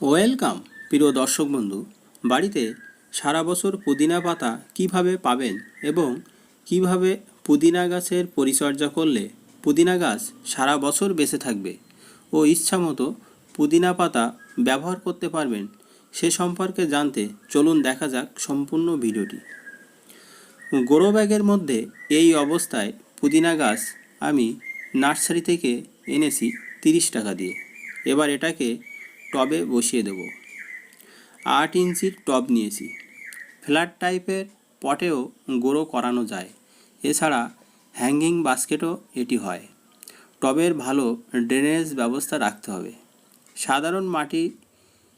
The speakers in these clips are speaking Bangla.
ওয়েলকাম, প্রিয় দর্শক বন্ধু। বাড়িতে সারা বছর পুদিনা পাতা কীভাবে পাবেন এবং কীভাবে পুদিনা গাছের পরিচর্যা করলে পুদিনা গাছ সারা বছর বেঁচে থাকবে ও ইচ্ছামতো পুদিনা পাতা ব্যবহার করতে পারবেন, সে সম্পর্কে জানতে চলুন দেখা যাক সম্পূর্ণ ভিডিওটি। গোড়ো ব্যাগের মধ্যে এই অবস্থায় পুদিনা গাছ আমি নার্সারি থেকে এনেছি তিরিশ টাকা দিয়ে। এবার এটাকে টবে বসিয়ে দেব। আট ইঞ্চির টব নিয়েছি। ফ্ল্যাট টাইপের পটেও গোড়ো করানো যায়। এছাড়া হ্যাঙ্গিং বাস্কেটও এটি হয়। টবের ভালো ড্রেনেজ ব্যবস্থা রাখতে হবে। সাধারণ মাটির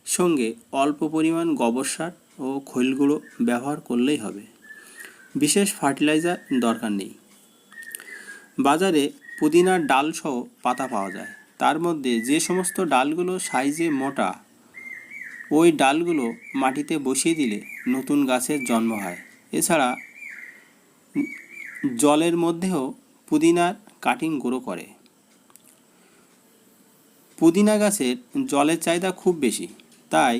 সঙ্গে অল্প পরিমাণ গোবর সার ও খৈল গুঁড়ো ব্যবহার করলেই হবে। বিশেষ ফার্টিলাইজার দরকার নেই। বাজারে পুদিনার ডাল সহ পাতা পাওয়া যায়। তার মধ্যে যে সমস্ত ডালগুলো সাইজে মোটা, ওই ডালগুলো মাটিতে বসিয়ে দিলে নতুন গাছের জন্ম হয়। এছাড়া জলের মধ্যেও পুদিনার কাটিং গ্রো করে। পুদিনা গাছের জলের চাহিদা খুব বেশি, তাই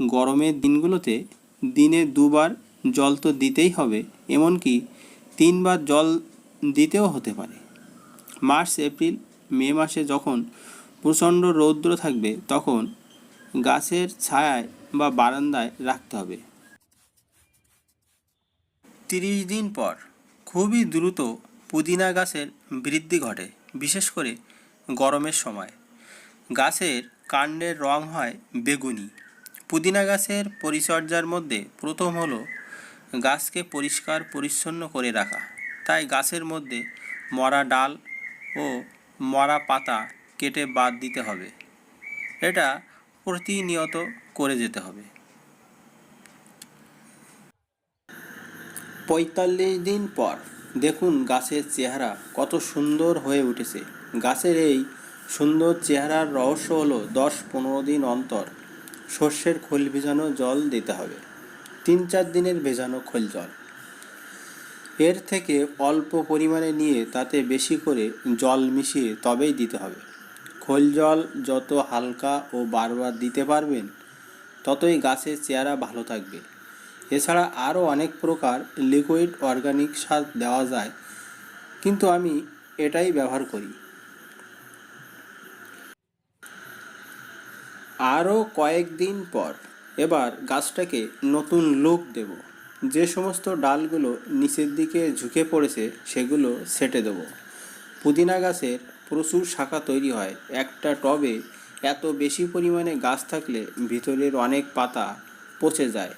গরমের দিনগুলোতে দিনে দুবার জল তো দিতেই হবে, এমনকি তিনবার জল দিতেও হতে পারে। মার্চ, এপ্রিল মে মাসে যখন প্রচণ্ড রৌদ্র থাকবে, তখন গাছের ছায়ায় বা বারান্দায় রাখতে হবে। তিরিশ দিন পর খুবই দ্রুত পুদিনা গাছের বৃদ্ধি ঘটে, বিশেষ করে গরমের সময়। গাছের কাণ্ডের রং হয় বেগুনি। পুদিনা গাছের পরিচর্যার মধ্যে প্রথম হলো গাছকে পরিষ্কার পরিচ্ছন্ন করে রাখা। তাই গাছের মধ্যে মরা ডাল ও মরা পাতা কেটে বাদ দিতে হবে। এটা প্রতিনিয়ত করে যেতে হবে। পঁয়তাল্লিশ দিন পর দেখুন গাছের চেহারা কত সুন্দর হয়ে উঠেছে। গাছের এই সুন্দর চেহারার রহস্য হলো দশ পনেরো দিন অন্তর সর্ষের খোল ভেজানো জল দিতে হবে। তিন চার দিনের ভেজানো খোল জল। এর থেকে অল্প পরিমাণে নিয়ে তাতে বেশি করে জল মিশিয়ে তবেই দিতে হবে। খোল জল যত হালকা ও বারবার দিতে পারবেন, ততই গাছের চেহারা ভালো থাকবে। এছাড়া আরও অনেক প্রকার লিকুইড অর্গানিক সার দেওয়া যায়, কিন্তু আমি এটাই ব্যবহার করি। আরও কয়েকদিন পর এবার গাছটাকে নতুন লুক দেব। যে সমস্ত ডালগুলো নিচের দিকে ঝুঁকে পড়েছে, সেগুলো সেটে দেব। পুদিনা গাছের প্রচুর শাখা তৈরি হয়। একটা টবে এত বেশি পরিমাণে গাছ থাকলে ভিতরের অনেক পাতা পচে যায়।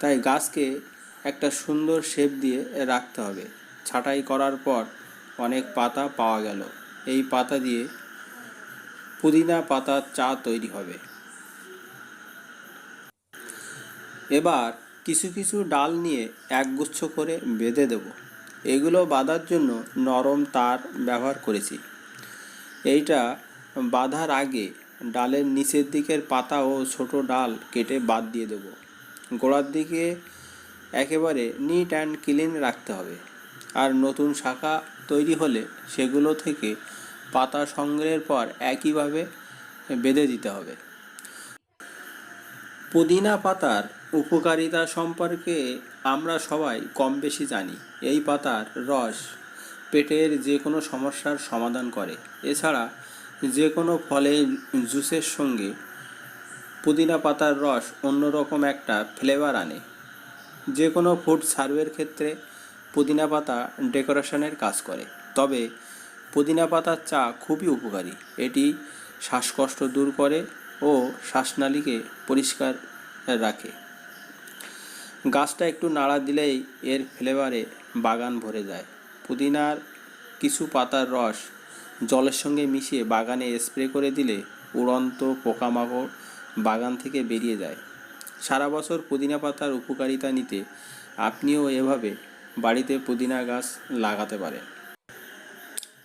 তাই গাছকে একটা সুন্দর শেপ দিয়ে রাখতে হবে। ছাঁটাই করার পর অনেক পাতা পাওয়া গেল। এই পাতা দিয়ে পুদিনা পাতার চা তৈরি হবে। এবার কিছু কিছু ডাল নিয়ে একগুচ্ছ করে বেঁধে দেব। এগুলো বাঁধার জন্য নরম তার ব্যবহার করেছি। এইটা বাঁধার আগে ডালের নিচের দিকের পাতা ও ছোট ডাল কেটে বাদ দিয়ে দেব। গোড়ার দিকে একেবারে নিট অ্যান্ড ক্লিন রাখতে হবে। আর নতুন শাখা তৈরি হলে সেগুলো থেকে পাতা সংগ্রহের পর একইভাবে বেঁধে দিতে হবে। পুদিনা পাতার উপকারিতা সম্পর্কে আমরা সবাই কম বেশি জানি। এই পাতার রস পেটের যে কোনো সমস্যার সমাধান করে। এছাড়া যে কোনো ফলের জুসের সঙ্গে পুদিনা পাতার রস অন্যরকম একটা ফ্লেভার আনে। যে কোনো ফুড সার্ভের ক্ষেত্রে পুদিনা পাতা ডেকোরেশনের কাজ করে। তবে পুদিনা পাতার চা খুবই উপকারী। এটি শ্বাসকষ্ট দূর করে ও শ্বাসনালীকে পরিষ্কার রাখে। গাছটা একটু নাড়া দিলেই এর ফ্লেভারে বাগান ভরে যায়। পুদিনার কিছু পাতার রস জলের সঙ্গে মিশিয়ে বাগানে স্প্রে করে দিলে উড়ন্ত পোকামাকড় বাগান থেকে বেরিয়ে যায়। সারা বছর পুদিনা পাতার উপকারিতা নিতে আপনিও এভাবে বাড়িতে পুদিনা গাছ লাগাতে পারেন।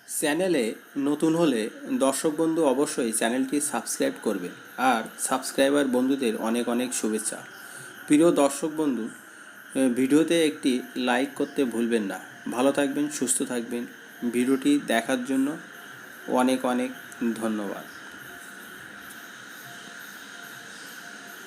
চ্যানেলে নতুন হলে দর্শক বন্ধু অবশ্যই চ্যানেলটি সাবস্ক্রাইব করবে আর সাবস্ক্রাইবার বন্ধুদের অনেক অনেক শুভেচ্ছা। প্রিয় দর্শক বন্ধু ভিডিওতে একটি লাইক করতে ভুলবেন না। ভালো থাকবেন, সুস্থ থাকবেন। ভিডিওটি দেখার জন্য অনেক অনেক ধন্যবাদ।